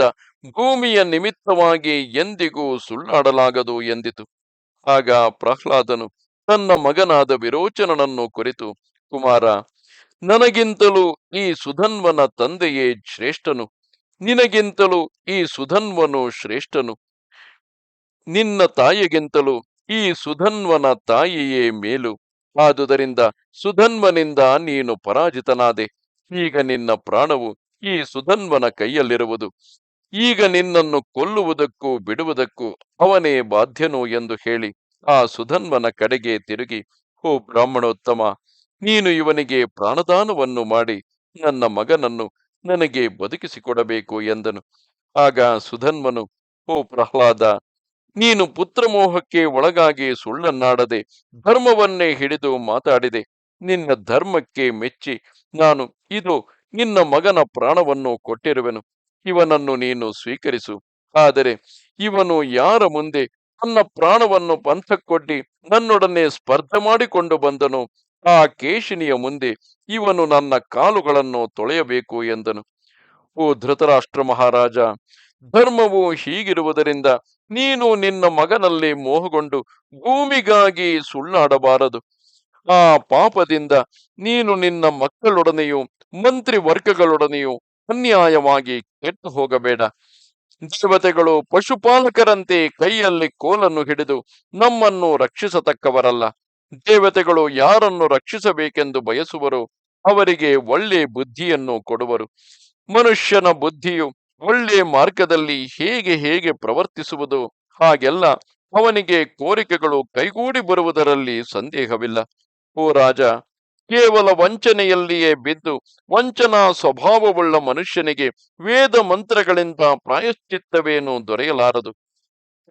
ಭೂಮಿಯ ನಿಮಿತ್ತವಾಗಿ ಎಂದಿಗೂ ಸುಳ್ಳಾಡಲಾಗದು ಎಂದಿತು. ಆಗ ಪ್ರಹ್ಲಾದನು ತನ್ನ ಮಗನಾದ ವಿರೋಚನನನ್ನು ಕುರಿತು, ಕುಮಾರ, ನನಗಿಂತಲೂ ಈ ಸುಧನ್ವನ ತಂದೆಯೇ ಶ್ರೇಷ್ಠನು. ನಿನಗಿಂತಲೂ ಈ ಸುಧನ್ವನು ಶ್ರೇಷ್ಠನು. ನಿನ್ನ ತಾಯಿಗಿಂತಲೂ ಈ ಸುಧನ್ವನ ತಾಯಿಯೇ ಮೇಲು. ಆದುದರಿಂದ ಸುಧನ್ವನಿಂದ ನೀನು ಪರಾಜಿತನಾದೆ. ಈಗ ನಿನ್ನ ಪ್ರಾಣವು ಈ ಸುಧನ್ವನ ಕೈಯಲ್ಲಿರುವುದು. ಈಗ ನಿನ್ನನ್ನು ಕೊಲ್ಲುವುದಕ್ಕೂ ಬಿಡುವುದಕ್ಕೂ ಅವನೇ ಬಾಧ್ಯನು ಎಂದು ಹೇಳಿ ಆ ಸುಧನ್ವನ ಕಡೆಗೆ ತಿರುಗಿ, ಹೋ ಬ್ರಾಹ್ಮಣೋತ್ತಮ, ನೀನು ಇವನಿಗೆ ಪ್ರಾಣದಾನವನ್ನು ಮಾಡಿ ನನ್ನ ಮಗನನ್ನು ನನಗೆ ಬದುಕಿಸಿಕೊಡಬೇಕು ಎಂದನು. ಆಗ ಸುಧನ್ವನು ಓ ಪ್ರಹ್ಲಾದ, ನೀನು ಪುತ್ರಮೋಹಕ್ಕೆ ಒಳಗಾಗಿ ಸುಳ್ಳನ್ನಾಡದೆ ಧರ್ಮವನ್ನೇ ಹಿಡಿದು ಮಾತಾಡಿದೆ. ನಿನ್ನ ಧರ್ಮಕ್ಕೆ ಮೆಚ್ಚಿ ನಾನು ಇದು ನಿನ್ನ ಮಗನ ಪ್ರಾಣವನ್ನು ಕೊಟ್ಟಿರುವೆನು. ಇವನನ್ನು ನೀನು ಸ್ವೀಕರಿಸು. ಆದರೆ ಇವನು ಯಾರ ಮುಂದೆ ತನ್ನ ಪ್ರಾಣವನ್ನು ಪಂಥಕ್ಕೊಡ್ಡಿ ನನ್ನೊಡನೆ ಸ್ಪರ್ಧೆ ಮಾಡಿಕೊಂಡು ಬಂದನು, ಆ ಕೇಶಿನಿಯ ಮುಂದೆ ಇವನು ನನ್ನ ಕಾಲುಗಳನ್ನು ತೊಳೆಯಬೇಕು ಎಂದನು. ಓ ಧೃತರಾಷ್ಟ್ರ ಮಹಾರಾಜ, ಧರ್ಮವು ಹೀಗಿರುವುದರಿಂದ ನೀನು ನಿನ್ನ ಮಗನಲ್ಲಿ ಮೋಹಗೊಂಡು ಭೂಮಿಗಾಗಿ ಸುಳ್ಳಾಡಬಾರದು. ಆ ಪಾಪದಿಂದ ನೀನು ನಿನ್ನ ಮಕ್ಕಳೊಡನೆಯೂ ಮಂತ್ರಿ ವರ್ಗಗಳೊಡನೆಯೂ ಅನ್ಯಾಯವಾಗಿ ಕೆಟ್ಟು ಹೋಗಬೇಡ. ದೇವತೆಗಳು ಪಶುಪಾಲಕರಂತೆ ಕೈಯಲ್ಲಿ ಕೋಲನ್ನು ಹಿಡಿದು ನಮ್ಮನ್ನು ರಕ್ಷಿಸತಕ್ಕವರಲ್ಲ. ದೇವತೆಗಳು ಯಾರನ್ನು ರಕ್ಷಿಸಬೇಕೆಂದು ಬಯಸುವರು ಅವರಿಗೆ ಒಳ್ಳೆ ಬುದ್ಧಿಯನ್ನು ಕೊಡುವರು. ಮನುಷ್ಯನ ಬುದ್ಧಿಯು ಒಳ್ಳೆ ಮಾರ್ಗದಲ್ಲಿ ಹೇಗೆ ಹೇಗೆ ಪ್ರವರ್ತಿಸುವುದು ಹಾಗೆಲ್ಲ ಅವನಿಗೆ ಕೋರಿಕೆಗಳು ಕೈಗೂಡಿ ಬರುವುದರಲ್ಲಿ ಸಂದೇಹವಿಲ್ಲ. ಓ ರಾಜ ಕೇವಲ ವಂಚನೆಯಲ್ಲಿಯೇ ಬಿದ್ದು ವಂಚನಾ ಸ್ವಭಾವವುಳ್ಳ ಮನುಷ್ಯನಿಗೆ ವೇದ ಮಂತ್ರಗಳಿಂದ ಪ್ರಾಯಶ್ಚಿತ್ತವೇನು ದೊರೆಯಲಾರದು.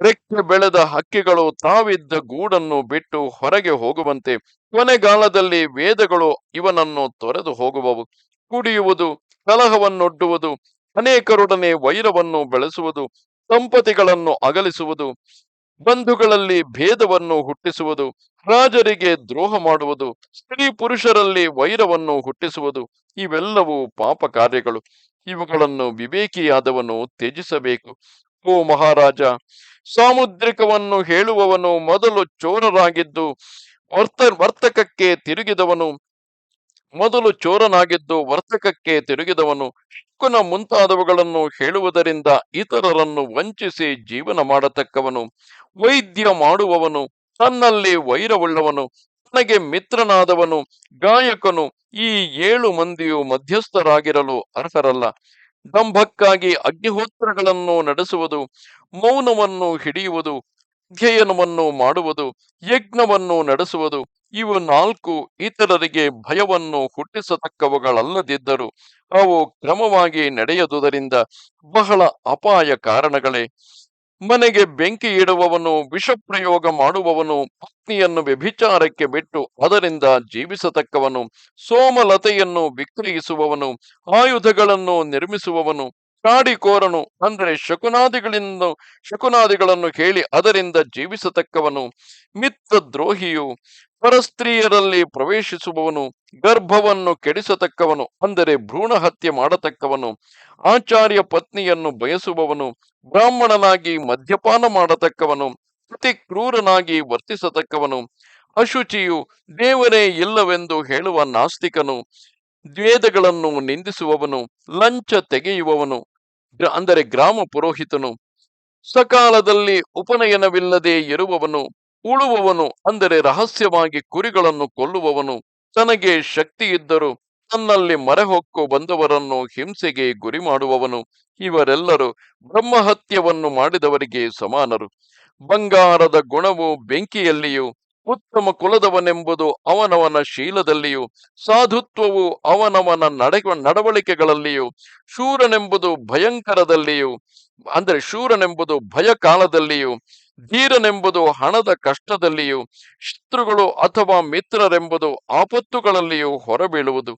ರೆಕ್ಕೆ ಬೆಳೆದ ಹಕ್ಕಿಗಳು ತಾವಿದ್ದ ಗೂಡನ್ನು ಬಿಟ್ಟು ಹೊರಗೆ ಹೋಗುವಂತೆ ಕೊನೆಗಾಲದಲ್ಲಿ ವೇದಗಳು ಇವನನ್ನು ತೊರೆದು ಹೋಗುವವು. ಕುಡಿಯುವುದು, ಕಲಹವನ್ನೊಡ್ಡುವುದು, ಅನೇಕರೊಡನೆ ವೈರವನ್ನು ಬೆಳೆಸುವುದು, ದಂಪತಿಗಳನ್ನು ಅಗಲಿಸುವುದು ಬಂಧುಗಳಲ್ಲಿ ಭೇದವನ್ನು ಹುಟ್ಟಿಸುವುದು, ರಾಜರಿಗೆ ದ್ರೋಹ ಮಾಡುವುದು, ಸ್ತ್ರೀ ಪುರುಷರಲ್ಲಿ ವೈರವನ್ನು ಹುಟ್ಟಿಸುವುದು, ಇವೆಲ್ಲವೂ ಪಾಪ ಕಾರ್ಯಗಳು. ಇವುಗಳನ್ನು ವಿವೇಕಿಯಾದವನು ತ್ಯಜಿಸಬೇಕು. ಓ ಮಹಾರಾಜ, ಸಾಮುದ್ರಿಕವನ್ನು ಹೇಳುವವನು ಮೊದಲು ಚೋರರಾಗಿದ್ದು ವರ್ತ ವರ್ತಕಕ್ಕೆ ತಿರುಗಿದವನು, ಮೊದಲು ಚೋರನಾಗಿದ್ದು ವರ್ತಕಕ್ಕೆ ತಿರುಗಿದವನು ಶುಕುನ ಮುಂತಾದವುಗಳನ್ನು ಹೇಳುವುದರಿಂದ ಇತರರನ್ನು ವಂಚಿಸಿ ಜೀವನ ಮಾಡತಕ್ಕವನು, ವೈದ್ಯ ಮಾಡುವವನು, ತನ್ನಲ್ಲಿ ವೈರವುಳ್ಳವನು, ತನಗೆ ಮಿತ್ರನಾದವನು, ಗಾಯಕನು, ಈ ಏಳು ಮಂದಿಯು ಮಧ್ಯಸ್ಥರಾಗಿರಲು ಅರ್ಹರಲ್ಲ. ದಂಭಕ್ಕಾಗಿ ಅಗ್ನಿಹೋತ್ರಗಳನ್ನು ನಡೆಸುವುದು, ಮೌನವನ್ನು ಹಿಡಿಯುವುದು, ಅಧ್ಯಯನವನ್ನು ಮಾಡುವುದು, ಯಜ್ಞವನ್ನು ನಡೆಸುವುದು ಇವು ನಾಲ್ಕು ಇತರರಿಗೆ ಭಯವನ್ನು ಹುಟ್ಟಿಸತಕ್ಕವುಗಳಲ್ಲದಿದ್ದರು ಅವು ಕ್ರಮವಾಗಿ ನಡೆಯದುದರಿಂದ ಬಹಳ ಅಪಾಯ ಕಾರಣಗಳೇ. ಮನೆಗೆ ಬೆಂಕಿ ಇಡುವವನು, ವಿಷಪ್ರಯೋಗ ಮಾಡುವವನು, ಪತ್ನಿಯನ್ನು ವ್ಯಭಿಚಾರಕ್ಕೆ ಬಿಟ್ಟು ಅದರಿಂದ ಜೀವಿಸತಕ್ಕವನು, ಸೋಮಲತೆಯನ್ನು ವಿಕ್ರಯಿಸುವವನು, ಆಯುಧಗಳನ್ನು ನಿರ್ಮಿಸುವವನು, ಕಾಡಿಕೋರನು ಅಂದ್ರೆ ಶಕುನಾದಿಗಳಿಂದ, ಶಕುನಾದಿಗಳನ್ನು ಹೇಳಿ ಅದರಿಂದ ಜೀವಿಸತಕ್ಕವನು ಮಿತ್ರ ದ್ರೋಹಿಯು ಪರಸ್ತ್ರೀಯರಲ್ಲಿ ಪ್ರವೇಶಿಸುವವನು, ಗರ್ಭವನ್ನು ಕೆಡಿಸತಕ್ಕವನು, ಅಂದರೆ ಭ್ರೂಣ ಹತ್ಯೆ ಮಾಡತಕ್ಕವನು, ಆಚಾರ್ಯ ಪತ್ನಿಯನ್ನು ಬಯಸುವವನು, ಬ್ರಾಹ್ಮಣನಾಗಿ ಮದ್ಯಪಾನ ಮಾಡತಕ್ಕವನು, ಅತಿ ಕ್ರೂರನಾಗಿ ವರ್ತಿಸತಕ್ಕವನು, ಅಶುಚಿಯು ದೇವರೇ ಇಲ್ಲವೆಂದು ಹೇಳುವ ನಾಸ್ತಿಕನು, ದ್ವೇದಗಳನ್ನು ನಿಂದಿಸುವವನು, ಲಂಚ ತೆಗೆಯುವವನು ಅಂದರೆ ಗ್ರಾಮ ಪುರೋಹಿತನು, ಸಕಾಲದಲ್ಲಿ ಉಪನಯನವಿಲ್ಲದೆ ಇರುವವನು ಉಳುವವನು ಅಂದರೆ ರಹಸ್ಯವಾಗಿ ಕುರಿಗಳನ್ನು ಕೊಲ್ಲುವವನು, ತನಗೆ ಶಕ್ತಿ ಇದ್ದರೂ ತನ್ನಲ್ಲಿ ಮರೆಹೊಕ್ಕು ಬಂದವರನ್ನು ಹಿಂಸೆಗೆ ಗುರಿ ಮಾಡುವವನು ಇವರೆಲ್ಲರೂ ಬ್ರಹ್ಮಹತ್ಯವನ್ನು ಮಾಡಿದವರಿಗೆ ಸಮಾನರು. ಬಂಗಾರದ ಗುಣವು ಬೆಂಕಿಯಲ್ಲಿಯೂ, ಉತ್ತಮ ಕುಲದವನೆಂಬುದು ಅವನವನ ಶೀಲದಲ್ಲಿಯೂ, ಸಾಧುತ್ವವು ಅವನವನ ನಡೆ ನಡವಳಿಕೆಗಳಲ್ಲಿಯೂ, ಶೂರನೆಂಬುದು ಭಯಂಕರದಲ್ಲಿಯೂ, ಅಂದರೆ ಶೂರನೆಂಬುದು ಭಯ ಕಾಲದಲ್ಲಿಯೂ ಧೀರನೆಂಬುದು ಹಣದ ಕಷ್ಟದಲ್ಲಿಯೂ, ಶತ್ರುಗಳು ಅಥವಾ ಮಿತ್ರರೆಂಬುದು ಆಪತ್ತುಗಳಲ್ಲಿಯೂ ಹೊರಬೀಳುವುದು.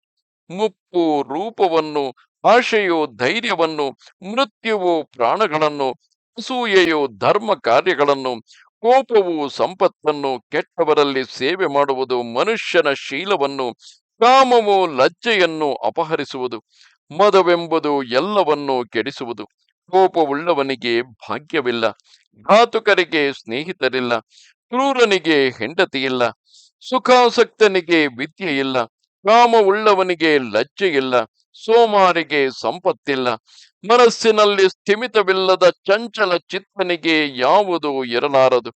ಮುಪ್ಪು ರೂಪವನ್ನು, ಆಶೆಯು ಧೈರ್ಯವನ್ನು, ಮೃತ್ಯುವು ಪ್ರಾಣಗಳನ್ನು, ಅಸೂಯೆಯು ಧರ್ಮ ಕಾರ್ಯಗಳನ್ನು ಕೋಪವು ಸಂಪತ್ತನ್ನು, ಕೆಟ್ಟವರಲ್ಲಿ ಸೇವೆ ಮಾಡುವುದು ಮನುಷ್ಯನ ಶೀಲವನ್ನು, ಕಾಮವು ಲಜ್ಜೆಯನ್ನು ಅಪಹರಿಸುವುದು. ಮದವೆಂಬುದು ಎಲ್ಲವನ್ನೂ ಕೆಡಿಸುವುದು. ಕೋಪವುಳ್ಳವನಿಗೆ ಭಾಗ್ಯವಿಲ್ಲ, ಘಾತುಕರಿಗೆ ಸ್ನೇಹಿತರಿಲ್ಲ, ಕ್ರೂರನಿಗೆ ಹೆಂಡತಿಯಿಲ್ಲ, ಸುಖಾಸಕ್ತನಿಗೆ ವಿದ್ಯೆ ಇಲ್ಲ ಕಾಮವುಳ್ಳವನಿಗೆ ಲಜ್ಜೆಯಿಲ್ಲ, ಸೋಮಾರಿಗೆ ಸಂಪತ್ತಿಲ್ಲ, ಮನಸ್ಸಿನಲ್ಲಿ ಸ್ಥಿಮಿತವಿಲ್ಲದ ಚಂಚಲ ಚಿತ್ತನಿಗೆ ಯಾವುದು ಇರಲಾರದು?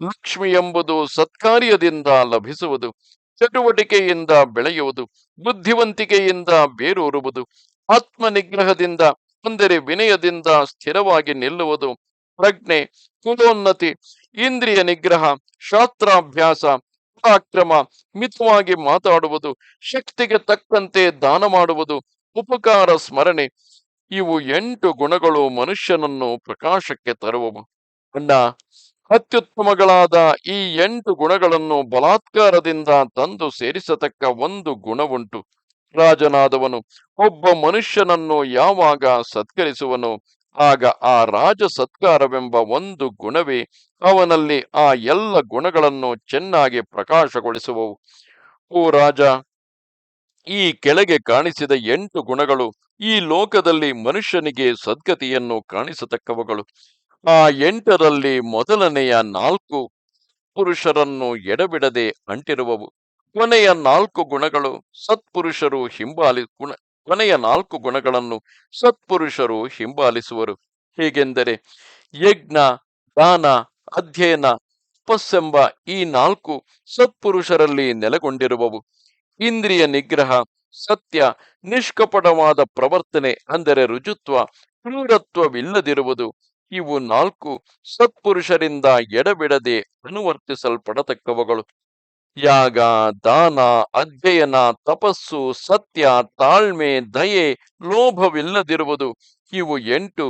ಲಕ್ಷ್ಮಿ ಎಂಬುದು ಸತ್ಕಾರ್ಯದಿಂದ ಲಭಿಸುವುದು, ಚಟುವಟಿಕೆಯಿಂದ ಬೆಳೆಯುವುದು, ಬುದ್ಧಿವಂತಿಕೆಯಿಂದ ಬೇರೂರುವುದು ಆತ್ಮ ನಿಗ್ರಹದಿಂದ ಅಂದರೆ ವಿನಯದಿಂದ ಸ್ಥಿರವಾಗಿ ನಿಲ್ಲುವುದು ಪ್ರಜ್ಞೆ, ಕುಲೋನ್ನತಿ, ಇಂದ್ರಿಯ ನಿಗ್ರಹ, ಶಾಸ್ತ್ರಾಭ್ಯಾಸ, ಪರಾಕ್ರಮ, ಮಿತವಾಗಿ ಮಾತಾಡುವುದು, ಶಕ್ತಿಗೆ ತಕ್ಕಂತೆ ದಾನ ಮಾಡುವುದು, ಉಪಕಾರ, ಸ್ಮರಣೆ. ಇವು ಎಂಟು ಗುಣಗಳು ಮನುಷ್ಯನನ್ನು ಪ್ರಕಾಶಕ್ಕೆ ತರುವವು. ಅಣ್ಣ, ಅತ್ಯುತ್ತಮಗಳಾದ ಈ ಎಂಟು ಗುಣಗಳನ್ನು ಬಲಾತ್ಕಾರದಿಂದ ತಂದು ಸೇರಿಸತಕ್ಕ ಒಂದು ಗುಣವುಂಟು. ರಾಜನಾದವನು. ಒಬ್ಬ ಮನುಷ್ಯನನ್ನು ಯಾವಾಗ ಸತ್ಕರಿಸುವನು? ಆಗ ಆ ರಾಜ ಸತ್ಕಾರವೆಂಬ ಒಂದು ಗುಣವೇ ಅವನಲ್ಲಿ ಆ ಎಲ್ಲ ಗುಣಗಳನ್ನು ಚೆನ್ನಾಗಿ ಪ್ರಕಾಶಗೊಳಿಸುವವು. ಓ ರಾಜ, ಈ ಕೆಳಗೆ ಕಾಣಿಸಿದ ಎಂಟು ಗುಣಗಳು ಈ ಲೋಕದಲ್ಲಿ ಮನುಷ್ಯನಿಗೆ ಸದ್ಗತಿಯನ್ನು ಕಾಣಿಸತಕ್ಕವುಗಳು. ಆ ಎಂಟರಲ್ಲಿ ಮೊದಲನೆಯ ನಾಲ್ಕು ಪುರುಷರನ್ನು ಎಡಬಿಡದೆ ಅಂಟಿರುವವು. ಕೊನೆಯ ನಾಲ್ಕು ಗುಣಗಳು ಸತ್ಪುರುಷರು ಹಿಂಬಾಲಿ ಗುಣ ಕೊನೆಯ ನಾಲ್ಕು ಗುಣಗಳನ್ನು ಸತ್ಪುರುಷರು ಹಿಂಬಾಲಿಸುವರು. ಹೇಗೆಂದರೆ ಯಜ್ಞ, ದಾನ, ಅಧ್ಯಯನ ತಪಸ್ಸೆಂಬ ಈ ನಾಲ್ಕು ಸತ್ಪುರುಷರಲ್ಲಿ ನೆಲೆಗೊಂಡಿರುವವು. ಇಂದ್ರಿಯ ನಿಗ್ರಹ, ಸತ್ಯ, ನಿಷ್ಕಪಟವಾದ ಪ್ರವರ್ತನೆ ಅಂದರೆ ರುಜುತ್ವ, ಕ್ರೂರತ್ವವಿಲ್ಲದಿರುವುದು, ಇವು ನಾಲ್ಕು ಸತ್ಪುರುಷರಿಂದ ಎಡಬಿಡದೆ ಅನುವರ್ತಿಸಲ್ಪಡತಕ್ಕವುಗಳು. ಯಾಗ ದಾನ, ಅಧ್ಯಯನ, ತಪಸ್ಸು, ಸತ್ಯ, ತಾಳ್ಮೆ, ದಯೆ ಲೋಭವಿಲ್ಲದಿರುವುದು. ಇವು ಎಂಟು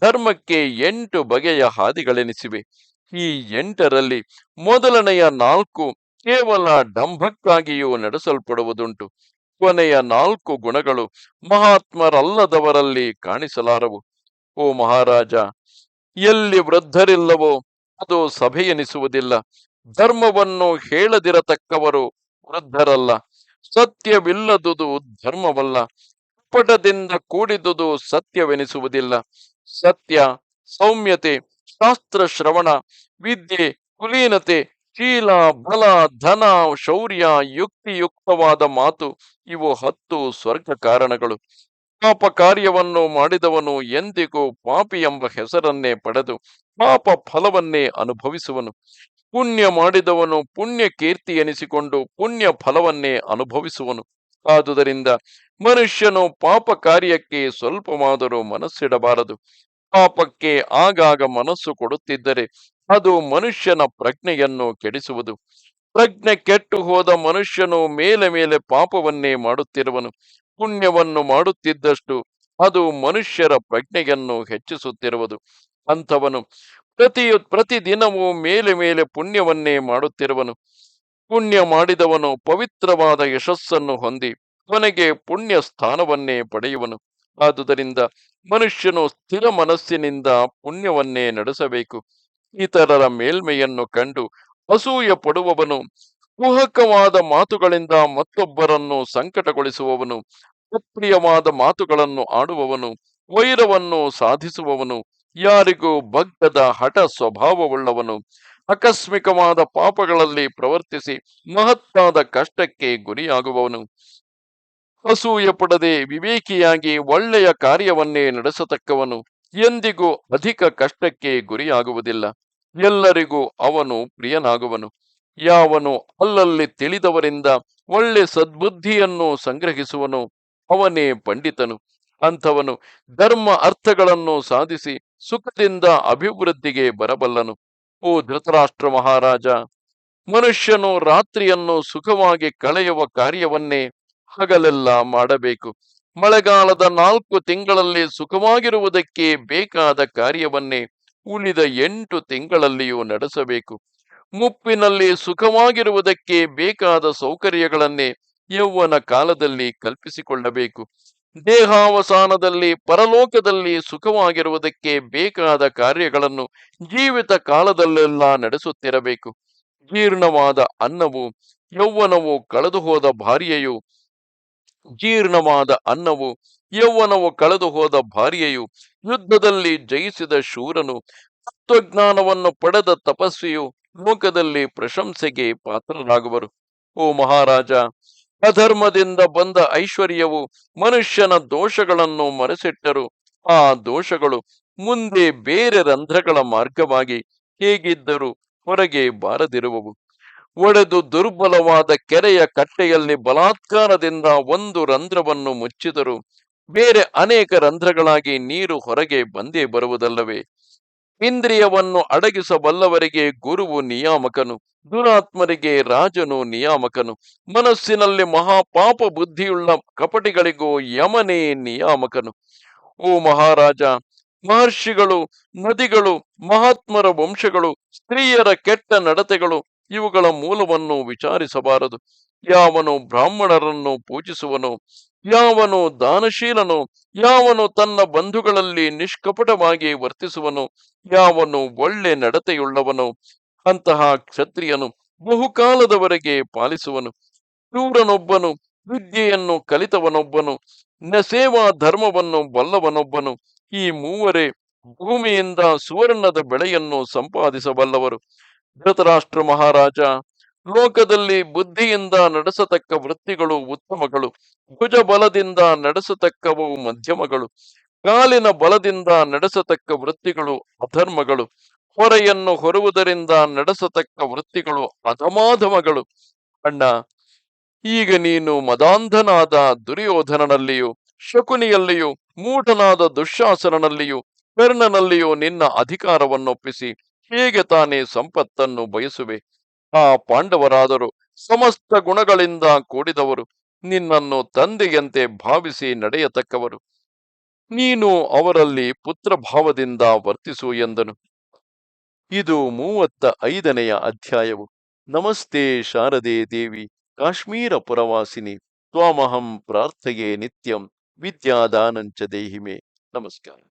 ಧರ್ಮಕ್ಕೆ ಎಂಟು ಬಗೆಯ ಹಾದಿಗಳೆನಿಸಿವೆ. ಈ ಎಂಟರಲ್ಲಿ ಮೊದಲನೆಯ ನಾಲ್ಕು ಕೇವಲ ಡಂಭಕ್ಕಾಗಿಯೂ ನಡೆಸಲ್ಪಡುವುದುಂಟು. ಕೊನೆಯ ನಾಲ್ಕು ಗುಣಗಳು ಮಹಾತ್ಮರಲ್ಲದವರಲ್ಲಿ ಕಾಣಿಸಲಾರವು. ಓ ಮಹಾರಾಜ, ಎಲ್ಲಿ ವೃದ್ಧರಿಲ್ಲವೋ ಅದು ಸಭೆಯೆನಿಸುವುದಿಲ್ಲ. ಧರ್ಮವನ್ನು ಹೇಳದಿರತಕ್ಕವರು ವೃದ್ಧರಲ್ಲ. ಸತ್ಯವಿಲ್ಲದುದು ಧರ್ಮವಲ್ಲ. ಕಪಟದಿಂದ ಕೂಡಿದುದು ಸತ್ಯವೆನಿಸುವುದಿಲ್ಲ. ಸತ್ಯ, ಸೌಮ್ಯತೆ, ಶಾಸ್ತ್ರ ಶ್ರವಣ, ವಿದ್ಯೆ, ಕುಲೀನತೆ, ಶೀಲ, ಬಲ, ಧನ, ಶೌರ್ಯ, ಯುಕ್ತಿಯುಕ್ತವಾದ ಮಾತು ಇವು ಹತ್ತು ಸ್ವರ್ಗ ಕಾರಣಗಳು ಪಾಪ ಕಾರ್ಯವನ್ನು ಮಾಡಿದವನು ಎಂದಿಗೂ ಪಾಪಿ ಎಂಬ ಹೆಸರನ್ನೇ ಪಡೆದು ಪಾಪ ಫಲವನ್ನೇ ಅನುಭವಿಸುವನು. ಪುಣ್ಯ ಮಾಡಿದವನು ಪುಣ್ಯ ಕೀರ್ತಿ ಎನಿಸಿಕೊಂಡು ಪುಣ್ಯ ಫಲವನ್ನೇ ಅನುಭವಿಸುವನು. ಆದುದರಿಂದ ಮನುಷ್ಯನು ಪಾಪ ಕಾರ್ಯಕ್ಕೆ ಸ್ವಲ್ಪವಾದರೂ ಮನಸ್ಸಿಡಬಾರದು. ಪಾಪಕ್ಕೆ ಆಗಾಗ ಮನಸ್ಸು ಕೊಡುತ್ತಿದ್ದರೆ ಅದು ಮನುಷ್ಯನ ಪ್ರಜ್ಞೆಯನ್ನು ಕೆಡಿಸುವುದು. ಪ್ರಜ್ಞೆ ಕೆಟ್ಟು ಹೋದ ಮನುಷ್ಯನು ಮೇಲೆ ಮೇಲೆ ಪಾಪವನ್ನೇ ಮಾಡುತ್ತಿರುವನು. ಪುಣ್ಯವನ್ನು ಮಾಡುತ್ತಿದ್ದಷ್ಟು ಅದು ಮನುಷ್ಯರ ಪ್ರಜ್ಞೆಯನ್ನು ಹೆಚ್ಚಿಸುತ್ತಿರುವುದು. ಅಂಥವನು ಪ್ರತಿ, ಪ್ರತಿದಿನವೂ ಮೇಲೆ ಮೇಲೆ ಪುಣ್ಯವನ್ನೇ ಮಾಡುತ್ತಿರುವನು. ಪುಣ್ಯ ಮಾಡಿದವನು ಪವಿತ್ರವಾದ ಯಶಸ್ಸನ್ನು ಹೊಂದಿ ಕೊನೆಗೆ ಪುಣ್ಯ ಸ್ಥಾನವನ್ನೇ ಪಡೆಯುವನು. ಆದುದರಿಂದ ಮನುಷ್ಯನು ಸ್ಥಿರ ಮನಸ್ಸಿನಿಂದ ಪುಣ್ಯವನ್ನೇ ನಡೆಸಬೇಕು. ಇತರರ ಮೇಲ್ಮೆಯನ್ನು ಕಂಡು ಅಸೂಯ ಪಡುವವನು ಕುಹಕವಾದ ಮಾತುಗಳಿಂದ ಮತ್ತೊಬ್ಬರನ್ನು ಸಂಕಟಗೊಳಿಸುವವನು, ಅಪ್ರಿಯವಾದ ಮಾತುಗಳನ್ನು ಆಡುವವನು, ವೈರವನ್ನು ಸಾಧಿಸುವವನು ಯಾರಿಗೂ ಭಕ್ತದ ಹಠ ಸ್ವಭಾವವುಳ್ಳವನು ಆಕಸ್ಮಿಕವಾದ ಪಾಪಗಳಲ್ಲಿ ಪ್ರವರ್ತಿಸಿ ಮಹತ್ತಾದ ಕಷ್ಟಕ್ಕೆ ಗುರಿಯಾಗುವವನು. ಅಸೂಯ ಪಡದೆ ವಿವೇಕಿಯಾಗಿ ಒಳ್ಳೆಯ ಕಾರ್ಯವನ್ನೇ ನಡೆಸತಕ್ಕವನು ಎಂದಿಗೂ ಅಧಿಕ ಕಷ್ಟಕ್ಕೆ ಗುರಿಯಾಗುವುದಿಲ್ಲ. ಎಲ್ಲರಿಗೂ ಅವನು ಪ್ರಿಯನಾಗುವನು. ಯಾವನು ಅಲ್ಲಲ್ಲಿ ತಿಳಿದವರಿಂದ ಒಳ್ಳೆ ಸದ್ಬುದ್ಧಿಯನ್ನು ಸಂಗ್ರಹಿಸುವನು. ಅವನೇ ಪಂಡಿತನು. ಅಂಥವನು ಧರ್ಮ ಅರ್ಥಗಳನ್ನು ಸಾಧಿಸಿ ಸುಖದಿಂದ ಅಭಿವೃದ್ಧಿಗೆ ಬರಬಲ್ಲನು. ಓ ಧೃತರಾಷ್ಟ್ರ ಮಹಾರಾಜ, ಮನುಷ್ಯನು ರಾತ್ರಿಯನ್ನು ಸುಖವಾಗಿ ಕಳೆಯುವ ಕಾರ್ಯವನ್ನೇ ಹಗಲೆಲ್ಲ ಮಾಡಬೇಕು. ಮಳೆಗಾಲದ ನಾಲ್ಕು ತಿಂಗಳಲ್ಲಿ ಸುಖವಾಗಿರುವುದಕ್ಕೆ ಬೇಕಾದ ಕಾರ್ಯವನ್ನೇ ಉಳಿದ ಎಂಟು ತಿಂಗಳಲ್ಲಿಯೂ ನಡೆಸಬೇಕು. ಮುಪ್ಪಿನಲ್ಲಿ ಸುಖವಾಗಿರುವುದಕ್ಕೆ ಬೇಕಾದ ಸೌಕರ್ಯಗಳನ್ನೇ ಯೌವನ ಕಾಲದಲ್ಲಿ ಕಲ್ಪಿಸಿಕೊಳ್ಳಬೇಕು. ದೇಹಾವಸಾನದಲ್ಲಿ, ಪರಲೋಕದಲ್ಲಿ ಸುಖವಾಗಿರುವುದಕ್ಕೆ ಬೇಕಾದ ಕಾರ್ಯಗಳನ್ನು ಜೀವಿತ ಕಾಲದಲ್ಲೆಲ್ಲ ನಡೆಸುತ್ತಿರಬೇಕು. ಜೀರ್ಣವಾದ ಅನ್ನವು, ಯೌವನವು ಕಳೆದುಹೋದ ಭಾರ್ಯೆಯು, ಜೀರ್ಣವಾದ ಅನ್ನವು, ಯೌವನವು ಕಳೆದುಹೋದ ಭಾರ್ಯೆಯು, ಯುದ್ಧದಲ್ಲಿ ಜಯಿಸಿದ ಶೂರನು, ತತ್ವಜ್ಞಾನವನ್ನು ಪಡೆದ ತಪಸ್ವಿಯು ಲೋಕದಲ್ಲಿ ಪ್ರಶಂಸೆಗೆ ಪಾತ್ರರಾಗುವರು. ಓ ಮಹಾರಾಜ ಅಧರ್ಮದಿಂದ ಬಂದ ಐಶ್ವರ್ಯವು ಮನುಷ್ಯನ ದೋಷಗಳನ್ನು ಮರೆಸಿಟ್ಟರು. ಆ ದೋಷಗಳು ಮುಂದೆ ಬೇರೆ ರಂಧ್ರಗಳ ಮಾರ್ಗವಾಗಿ ಹೇಗಿದ್ದರೂ ಹೊರಗೆ ಬಾರದಿರುವವು. ಒಡೆದು ದುರ್ಬಲವಾದ ಕೆರೆಯ ಕಟ್ಟೆಯಲ್ಲಿ ಬಲಾತ್ಕಾರದಿಂದ ಒಂದು ರಂಧ್ರವನ್ನು ಮುಚ್ಚಿದರು ಬೇರೆ ಅನೇಕ ರಂಧ್ರಗಳಾಗಿ ನೀರು ಹೊರಗೆ ಬಂದೇ ಬರುವುದಲ್ಲವೇ? ಇಂದ್ರಿಯವನ್ನು ಅಡಗಿಸಬಲ್ಲವರಿಗೆ ಗುರುವು ನಿಯಾಮಕನು, ದುರಾತ್ಮರಿಗೆ ರಾಜನು ನಿಯಾಮಕನು, ಮನಸ್ಸಿನಲ್ಲಿ ಮಹಾಪಾಪ ಬುದ್ಧಿಯುಳ್ಳ ಕಪಟಿಗಳಿಗೂ ಯಮನೇ ನಿಯಾಮಕನು. ಓ ಮಹಾರಾಜ, ಮಹರ್ಷಿಗಳು, ನದಿಗಳು, ಮಹಾತ್ಮರ ವಂಶಗಳು, ಸ್ತ್ರೀಯರ ಕೆಟ್ಟ ನಡತೆಗಳು ಇವುಗಳ ಮೂಲವನ್ನು ವಿಚಾರಿಸಬಾರದು. ಯಾವನು ಬ್ರಾಹ್ಮಣರನ್ನು ಪೂಜಿಸುವನು, ಯಾವನು ದಾನಶೀಲನು, ಯಾವನು ತನ್ನ ಬಂಧುಗಳಲ್ಲಿ ನಿಷ್ಕಪಟವಾಗಿ ವರ್ತಿಸುವನು, ಯಾವನು ಒಳ್ಳೆ ನಡತೆಯುಳ್ಳವನು, ಅಂತಹ ಕ್ಷತ್ರಿಯನು ಬಹುಕಾಲದವರೆಗೆ ಪಾಲಿಸುವನು. ಶೂರನೊಬ್ಬನು ವಿದ್ಯೆಯನ್ನು ಕಲಿತವನೊಬ್ಬನು ನಸೇವಾ ಧರ್ಮವನ್ನು ಬಲ್ಲವನೊಬ್ಬನು, ಈ ಮೂವರೇ ಭೂಮಿಯಿಂದ ಸುವರ್ಣದ ಬೆಳೆಯನ್ನು ಸಂಪಾದಿಸಬಲ್ಲವರು. ಧೃತರಾಷ್ಟ್ರ ಮಹಾರಾಜ ಲೋಕದಲ್ಲಿ ಬುದ್ಧಿಯಿಂದ ನಡೆಸತಕ್ಕ ವೃತ್ತಿಗಳು ಉತ್ತಮಗಳು ಭುಜ ಬಲದಿಂದ ನಡೆಸತಕ್ಕವು ಮಧ್ಯಮಗಳು, ಕಾಲಿನ ಬಲದಿಂದ ನಡೆಸತಕ್ಕ ವೃತ್ತಿಗಳು ಅಧರ್ಮಗಳು, ಹೊರೆಯನ್ನು ಹೊರುವುದರಿಂದ ನಡೆಸತಕ್ಕ ವೃತ್ತಿಗಳು ಅಧಮಾಧಮಗಳು. ಅಣ್ಣ, ಈಗ ನೀನು ಮದಾಂಧನಾದ ದುರ್ಯೋಧನನಲ್ಲಿಯೂ, ಶಕುನಿಯಲ್ಲಿಯೂ, ಮೂಢನಾದ ದುಶ್ಯಾಸನನಲ್ಲಿಯೂ ಕರ್ಣನಲ್ಲಿಯೂ ನಿನ್ನ ಅಧಿಕಾರವನ್ನೊಪ್ಪಿಸಿ, ಹೇಗೆ ತಾನೇ ಸಂಪತ್ತನ್ನು ಬಯಸುವೆ? ಆ ಪಾಂಡವರಾದರು ಸಮಸ್ತ ಗುಣಗಳಿಂದ ಕೂಡಿದವರು. ನಿನ್ನನ್ನು ತಂದೆಯಂತೆ ಭಾವಿಸಿ ನಡೆಯತಕ್ಕವರು. ನೀನು ಅವರಲ್ಲಿ ಪುತ್ರ ಭಾವದಿಂದ ವರ್ತಿಸು ಎಂದನು. ಇದು ಮೂವತ್ತ ಐದನೆಯ ಅಧ್ಯಾಯವು. ನಮಸ್ತೆ ಶಾರದೆ ದೇವಿ, ಕಾಶ್ಮೀರ ಪುರವಾಸಿನಿ, ತ್ವಾಮಹಂ ಪ್ರಾರ್ಥೆಯೇ ನಿತ್ಯಂ, ವಿದ್ಯಾದಾನಂಚ ದೇಹಿಮೆ. ನಮಸ್ಕಾರ.